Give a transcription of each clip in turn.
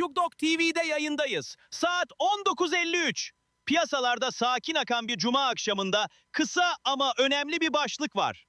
Tyugdok TV'de yayındayız. Saat 19.53. Piyasalarda sakin akan bir cuma akşamında kısa ama önemli bir başlık var.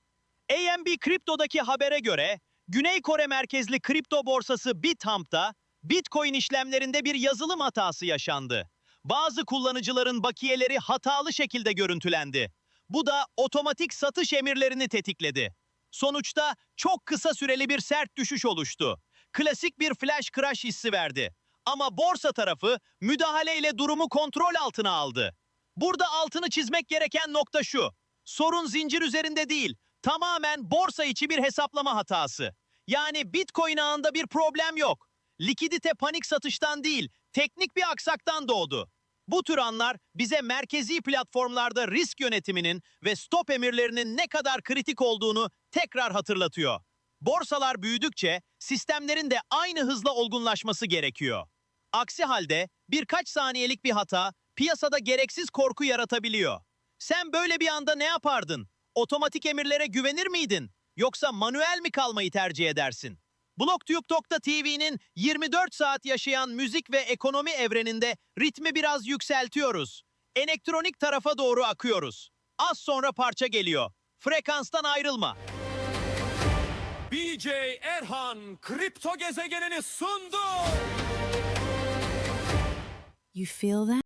AMB Kripto'daki habere göre Güney Kore merkezli kripto borsası Bithamp'ta Bitcoin işlemlerinde bir yazılım hatası yaşandı. Bazı kullanıcıların bakiyeleri hatalı şekilde görüntülendi. Bu da otomatik satış emirlerini tetikledi. Sonuçta çok kısa süreli bir sert düşüş oluştu. Klasik bir flash crash hissi verdi. Ama borsa tarafı müdahaleyle durumu kontrol altına aldı. Burada altını çizmek gereken nokta şu. Sorun zincir üzerinde değil, tamamen borsa içi bir hesaplama hatası. Yani Bitcoin ağında bir problem yok. Likidite panik satıştan değil, teknik bir aksaktan doğdu. Bu tür anlar bize merkezi platformlarda risk yönetiminin ve stop emirlerinin ne kadar kritik olduğunu tekrar hatırlatıyor. Borsalar büyüdükçe sistemlerin de aynı hızla olgunlaşması gerekiyor. Aksi halde birkaç saniyelik bir hata piyasada gereksiz korku yaratabiliyor. Sen böyle bir anda ne yapardın? Otomatik emirlere güvenir miydin? Yoksa manuel mi kalmayı tercih edersin? BlogTube.tv'nin 24 saat yaşayan müzik ve ekonomi evreninde ritmi biraz yükseltiyoruz. Elektronik tarafa doğru akıyoruz. Az sonra parça geliyor. Frekanstan ayrılma. BJ Erhan kripto gezegenini sundu. You feel that?